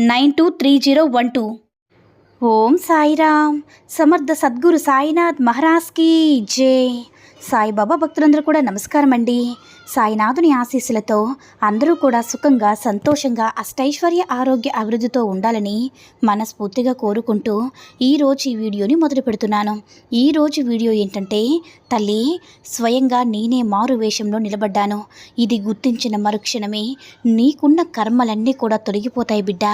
nine two three zero one two. Om Sairam. Samartha Sadguru Sainath మహారాజ్కి జై. సాయిబాబా భక్తులందరూ కూడా నమస్కారం అండి సాయినాథుని ఆశీస్సులతో అందరూ కూడా సుఖంగా సంతోషంగా అష్టైశ్వర్య ఆరోగ్య అభివృద్ధితో ఉండాలని మనస్ఫూర్తిగా కోరుకుంటూ ఈరోజు ఈ వీడియోని మొదలు పెడుతున్నాను. ఈరోజు వీడియో ఏంటంటే తల్లి స్వయంగా నేనే మారు వేషంలో నిలబడ్డాను. ఇది గుర్తించిన మరుక్షణమే నీకున్న కర్మలన్నీ కూడా తొలగిపోతాయి బిడ్డ.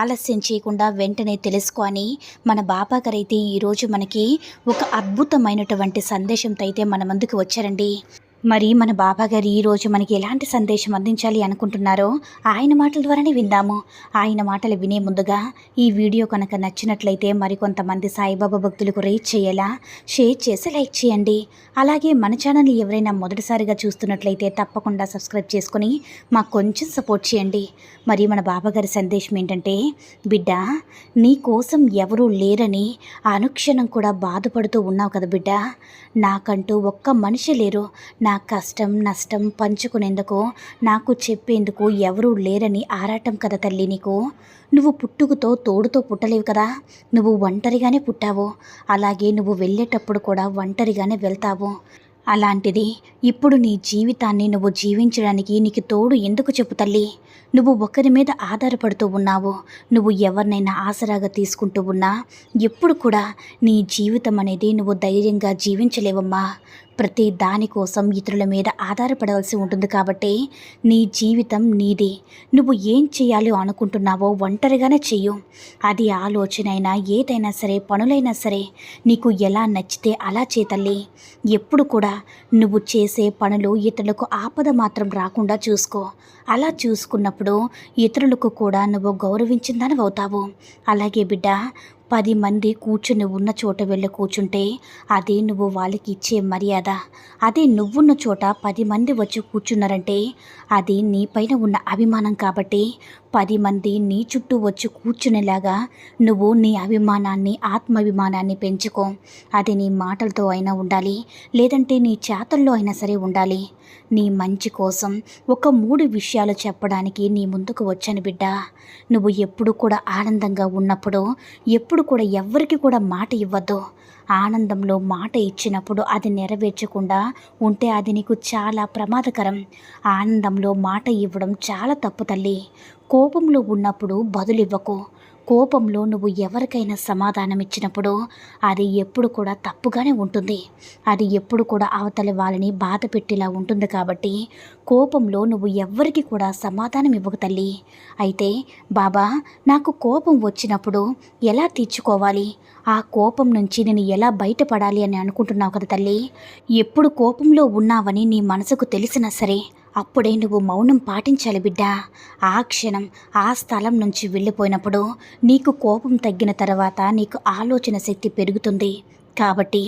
ఆలస్యం చేయకుండా వెంటనే తెలుసుకో అని మన బాబా గారైతే ఈరోజు మనకి ఒక అద్భుతమైనటువంటి సందేశంతో అయితే మన ముందుకు వచ్చారండి. మరి మన బాబా గారు ఈరోజు మనకి ఎలాంటి సందేశం అందించాలి అనుకుంటున్నారో ఆయన మాటల ద్వారానే విందాము. ఆయన మాటలు వినే ముందుగా ఈ వీడియో కనుక నచ్చినట్లయితే మరికొంతమంది సాయిబాబా భక్తులకు రీచ్ చేయేలా షేర్ చేసి లైక్ చేయండి. అలాగే మన ఛానల్ని ఎవరైనా మొదటిసారిగా చూస్తున్నట్లయితే తప్పకుండా సబ్స్క్రైబ్ చేసుకుని మాకు కొంచెం సపోర్ట్ చేయండి. మరి మన బాబాగారి సందేశం ఏంటంటే బిడ్డ నీ కోసం ఎవరూ లేరని అనుక్షణం కూడా బాధపడుతూ ఉన్నావు కదా బిడ్డ. నాకంటూ ఒక్క మనిషి లేరు. నా కష్టం నష్టం పంచుకునేందుకు నాకు చెప్పేందుకు ఎవరూ లేరని ఆరాటం కదా తల్లి నీకు. నువ్వు పుట్టుకతో తోడుతో పుట్టలేవు కదా. నువ్వు ఒంటరిగానే పుట్టావు. అలాగే నువ్వు వెళ్ళేటప్పుడు కూడా ఒంటరిగానే వెళ్తావు. అలాంటిది ఇప్పుడు నీ జీవితాన్ని నువ్వు జీవించడానికి నీకు తోడు ఎందుకు చెప్పు తల్లి. నువ్వు ఒకరి మీద ఆధారపడుతూ ఉన్నావు. నువ్వు ఎవరినైనా ఆసరాగా తీసుకుంటూ ఉన్నా ఎప్పుడు కూడా నీ జీవితం అనేది నువ్వు ధైర్యంగా జీవించలేవమ్మా. ప్రతి దానికోసం ఇతరుల మీద ఆధారపడవలసి ఉంటుంది కాబట్టి నీ జీవితం నీదే. నువ్వు ఏం చేయాలో అనుకుంటున్నావో ఒంటరిగానే చెయ్యు. అది ఆలోచన అయినా ఏదైనా సరే పనులైనా సరే నీకు ఎలా నచ్చితే అలా చేతల్లి ఎప్పుడు కూడా నువ్వు చేసే పనులు ఇతరులకు ఆపద మాత్రం రాకుండా చూసుకో. అలా చూసుకున్నప్పుడు ఇతరులకు కూడా నువ్వు గౌరవించిందని అవుతావు అలాగే బిడ్డ పది మంది కూర్చుని ఉన్న చోట వెళ్ళి కూర్చుంటే అదే నువ్వు వాళ్ళకి ఇచ్చే మర్యాద. అదే నువ్వున్న చోట పది మంది వచ్చి కూర్చున్నారంటే అది నీపైన ఉన్న అభిమానం కాబట్టి పది మంది నీ చుట్టూ వచ్చి కూర్చునేలాగా నువ్వు నీ అభిమానాన్ని ఆత్మాభిమానాన్ని పెంచుకో. అది నీ మాటలతో అయినా ఉండాలి లేదంటే నీ చేతల్లో అయినా సరే ఉండాలి. నీ మంచి కోసం ఒక మూడు విషయాలు చెప్పడానికి నీ ముందుకు వచ్చాను బిడ్డ. నువ్వు ఎప్పుడు కూడా ఆనందంగా ఉన్నప్పుడు ఎప్పుడు కూడా ఎవ్వరికి కూడా మాట ఇవ్వద్దు. ఆనందంలో మాట ఇచ్చినప్పుడు అది నెరవేర్చకుండా ఉంటే అది నీకు చాలా ప్రమాదకరం. ఆనందంలో మాట ఇవ్వడం చాలా తప్పు తల్లి. కోపంలో ఉన్నప్పుడు బదులివ్వకు. కోపంలో నువ్వు ఎవరికైనా సమాధానం ఇచ్చినప్పుడు అది ఎప్పుడు కూడా తప్పుగానే ఉంటుంది. అది ఎప్పుడు కూడా అవతలి వాళ్ళని బాధ పెట్టేలా ఉంటుంది కాబట్టి కోపంలో నువ్వు ఎవ్వరికి కూడా సమాధానం ఇవ్వకు తల్లి. అయితే బాబా నాకు కోపం వచ్చినప్పుడు ఎలా తీర్చుకోవాలి? ఆ కోపం నుంచి నేను ఎలా బయటపడాలి అని అనుకుంటున్నావు కదా తల్లి? ఎప్పుడు కోపంలో ఉన్నావని నీ మనసుకు తెలిసినా సరే అప్పుడే నువ్వు మౌనం పాటించాలి బిడ్డా. ఆ క్షణం ఆ స్థలం నుంచి వెళ్ళిపోయినప్పుడు నీకు కోపం తగ్గిన తర్వాత నీకు ఆలోచన శక్తి పెరుగుతుంది. కాబట్టి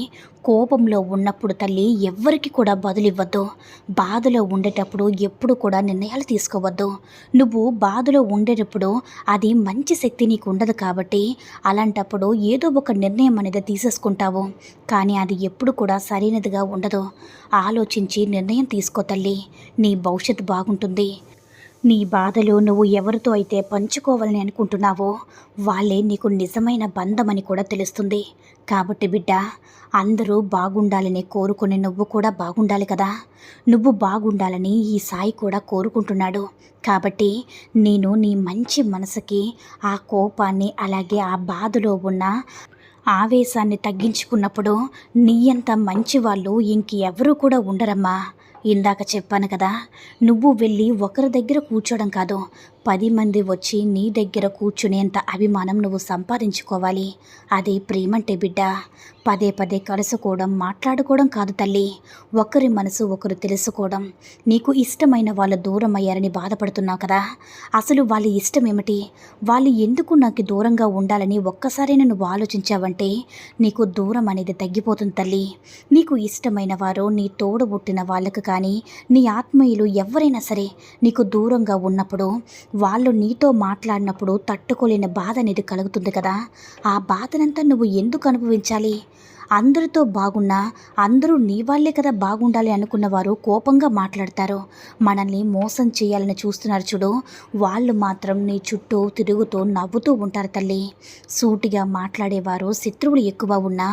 కోపంలో ఉన్నప్పుడు తల్లి ఎవ్వరికి కూడా బదులివ్వద్దు. బాధలో ఉండేటప్పుడు ఎప్పుడు కూడా నిర్ణయాలు తీసుకోవద్దు. నువ్వు బాధలో ఉండేటప్పుడు అది మంచి శక్తి నీకు ఉండదు కాబట్టి అలాంటప్పుడు ఏదో ఒక నిర్ణయం అనేది తీసేసుకుంటావు. కానీ అది ఎప్పుడు కూడా సరైనదిగా ఉండదు. ఆలోచించి నిర్ణయం తీసుకో తల్లి. నీ భవిష్యత్తు బాగుంటుంది. నీ బాధలు నువ్వు ఎవరితో అయితే పంచుకోవాలని అనుకుంటున్నావో వాళ్ళే నీకు నిజమైన బంధమని కూడా తెలుస్తుంది. కాబట్టి బిడ్డ అందరూ బాగుండాలని కోరుకునే నువ్వు కూడా బాగుండాలి కదా. నువ్వు బాగుండాలని ఈ సాయి కూడా కోరుకుంటున్నాడు. కాబట్టి నేను నీ మంచి మనసుకి ఆ కోపాన్ని అలాగే ఆ బాధలో ఉన్న ఆవేశాన్ని తగ్గించుకున్నప్పుడు నీ అంత మంచి వాళ్ళు ఇంకెవరూ కూడా ఉండరమ్మా. ఇందాక చెప్పాను కదా నువ్వు వెళ్ళి ఒకరి దగ్గర కూర్చోడం కాదు పది మంది వచ్చి నీ దగ్గర కూర్చునేంత అభిమానం నువ్వు సంపాదించుకోవాలి. అది ప్రేమంటే బిడ్డ. పదే పదే కలుసుకోవడం మాట్లాడుకోవడం కాదు తల్లి. ఒకరి మనసు ఒకరు తెలుసుకోవడం. నీకు ఇష్టమైన వాళ్ళు దూరం అయ్యారని బాధపడుతున్నావు కదా. అసలు వాళ్ళ ఇష్టం ఏమిటి? వాళ్ళు ఎందుకు నాకు దూరంగా ఉండాలని ఒక్కసారైనా నువ్వు ఆలోచించావంటే నీకు దూరం అనేది తగ్గిపోతుంది తల్లి. నీకు ఇష్టమైన వారు నీ తోడు పుట్టిన వాళ్ళకు కానీ నీ ఆత్మీయులు ఎవరైనా సరే నీకు దూరంగా ఉన్నప్పుడు వాళ్ళు నీతో మాట్లాడినప్పుడు తట్టుకోలేని బాధ అనేది కలుగుతుంది కదా? ఆ బాధనంతా నువ్వు ఎందుకు అనుభవించాలి? అందరితో బాగున్నా అందరూ నీ వాళ్ళే కదా బాగుండాలి అనుకున్న వారు కోపంగా మాట్లాడతారు. మనల్ని మోసం చేయాలని చూస్తున్నారు చూడు. వాళ్ళు మాత్రం నీ చుట్టూ తిరుగుతూ నవ్వుతూ ఉంటారు తల్లి. సూటిగా మాట్లాడేవారు శత్రువులు ఎక్కువ ఉన్నా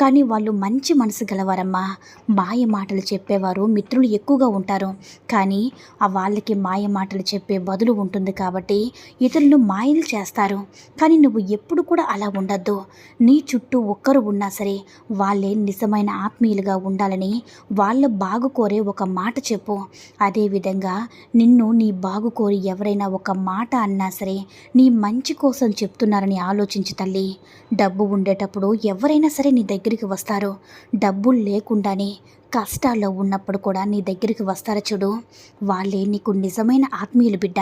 కానీ వాళ్ళు మంచి మనసు గలవారమ్మా. మాయ మాటలు చెప్పేవారు మిత్రులు ఎక్కువగా ఉంటారు. కానీ ఆ వాళ్ళకి మాయ మాటలు చెప్పే బదులు ఉంటుంది కాబట్టి ఇతరులను మాయలు చేస్తారు. కానీ నువ్వు ఎప్పుడు కూడా అలా ఉండద్దు. నీ చుట్టూ ఒక్కరు ఉన్నా సరే వాళ్ళే నిజమైన ఆత్మీయులుగా ఉండాలని వాళ్ళ బాగు కోరే ఒక మాట చెప్పు. అదేవిధంగా నిన్ను నీ బాగు కోరి ఎవరైనా ఒక మాట అన్నా సరే నీ మంచి కోసం చెప్తున్నారని ఆలోచించు తల్లి. డబ్బు ఉండేటప్పుడు ఎవరైనా సరే నీ దగ్గరికి వస్తారు. డబ్బులు లేకుండానే కష్టాల్లో ఉన్నప్పుడు కూడా నీ దగ్గరికి వస్తారు చూడు. వాళ్ళే నీకు నిజమైన ఆత్మీయులు బిడ్డ.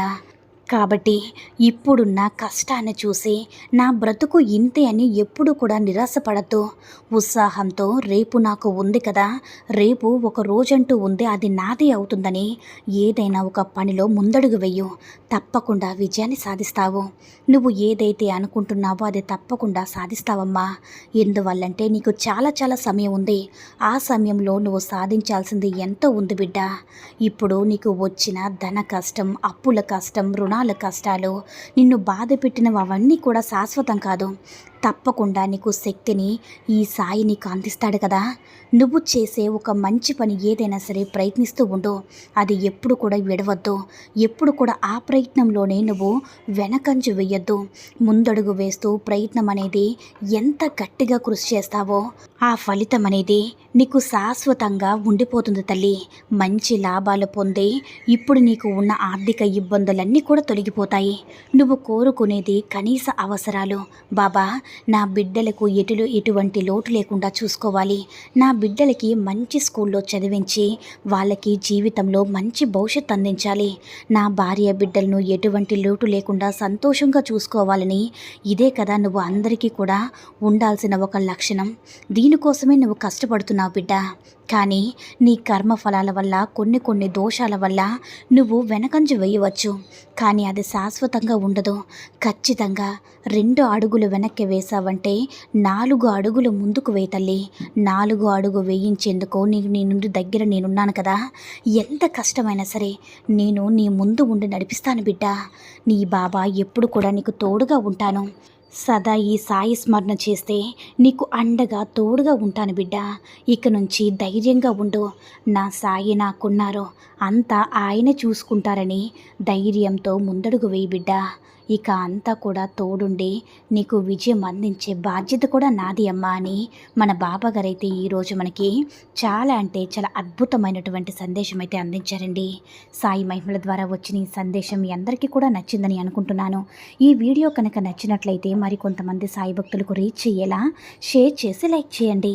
కాబట్టి ఇప్పుడున్న కష్టాన్ని చూసి నా బ్రతుకు ఇంతే అని ఎప్పుడు కూడా నిరాశపడద్దు. ఉత్సాహంతో రేపు నాకు ఉంది కదా రేపు ఒక రోజంటూ ఉంది అది నాదే అవుతుందని ఏదైనా ఒక పనిలో ముందడుగు వెయ్యు తప్పకుండా విజయాన్ని సాధిస్తావు. నువ్వు ఏదైతే అనుకుంటున్నావో అది తప్పకుండా సాధిస్తావమ్మా. ఎందువల్లంటే నీకు చాలా చాలా సమయం ఉంది. ఆ సమయంలో నువ్వు సాధించాల్సింది ఎంతో ఉంది బిడ్డ. ఇప్పుడు నీకు వచ్చిన ధన కష్టం అప్పుల కష్టం రుణాల కష్టాలు నిన్ను బాధ పెట్టినవి అవన్నీ కూడా శాశ్వతం కాదు. తప్పకుండా నీకు శక్తిని ఈ సాయి నీకు అందిస్తాడు కదా. నువ్వు చేసే ఒక మంచి పని ఏదైనా సరే ప్రయత్నిస్తూ ఉండు. అది ఎప్పుడు కూడా విడవద్దు. ఎప్పుడు కూడా ఆ ప్రయత్నంలోనే నువ్వు వెనకంజు వేయొద్దు. ముందడుగు వేస్తూ ప్రయత్నం అనేది ఎంత గట్టిగా కృషి చేస్తావో ఆ ఫలితం అనేది నీకు శాశ్వతంగా ఉండిపోతుంది తల్లి. మంచి లాభాలు పొంది ఇప్పుడు నీకు ఉన్న ఆర్థిక ఇబ్బందులన్నీ కూడా తొలగిపోతాయి. నువ్వు కోరుకునేది కనీస అవసరాలు. బాబా నా బిడ్డలకు ఎటులు ఎటువంటి లోటు లేకుండా చూసుకోవాలి. నా బిడ్డలకి మంచి స్కూల్లో చదివించి వాళ్ళకి జీవితంలో మంచి భవిష్యత్తు అందించాలి. నా భార్య బిడ్డలను ఎటువంటి లోటు లేకుండా సంతోషంగా చూసుకోవాలని ఇదే కదా నువ్వు అందరికీ కూడా ఉండాల్సిన ఒక లక్షణం. దీనికోసమే నువ్వు కష్టపడుతున్నావు బిడ్డ. కానీ నీ కర్మఫలాల వల్ల కొన్ని కొన్ని దోషాల వల్ల నువ్వు వెనకంజు వేయవచ్చు. కానీ అది శాశ్వతంగా ఉండదు. ఖచ్చితంగా రెండు అడుగులు వెనక్కి వేసావంటే నాలుగు అడుగులు ముందుకు వేతల్లి నాలుగు అడుగు వేయించేందుకు నీకు నీ నుండి దగ్గర నేనున్నాను కదా. ఎంత కష్టమైనా సరే నేను నీ ముందు ఉండి నడిపిస్తాను బిడ్డ. నీ బాబా ఎప్పుడు కూడా నీకు తోడుగా ఉంటాను. సదా ఈ సాయి స్మరణ చేస్తే నీకు అండగా తోడుగా ఉంటాను బిడ్డ. ఇక నుంచి ధైర్యంగా ఉండు. నా సాయి నాకున్నారు అంతా ఆయన చూసుకుంటారని ధైర్యంతో ముందడుగు వేయి బిడ్డ. ఇక అంతా కూడా తోడుండి నీకు విజయం అందించే బాధ్యత కూడా నాది అమ్మా అని మన బాబాగారైతే ఈరోజు మనకి చాలా అంటే చాలా అద్భుతమైనటువంటి సందేశం అయితే అందించారండి. సాయి మహిమల ద్వారా వచ్చిన ఈ సందేశం మీ అందరికీ కూడా నచ్చిందని అనుకుంటున్నాను. ఈ వీడియో కనుక నచ్చినట్లయితే మరి కొంతమంది సాయి భక్తులకు రీచ్ అయ్యేలా షేర్ చేసి లైక్ చేయండి.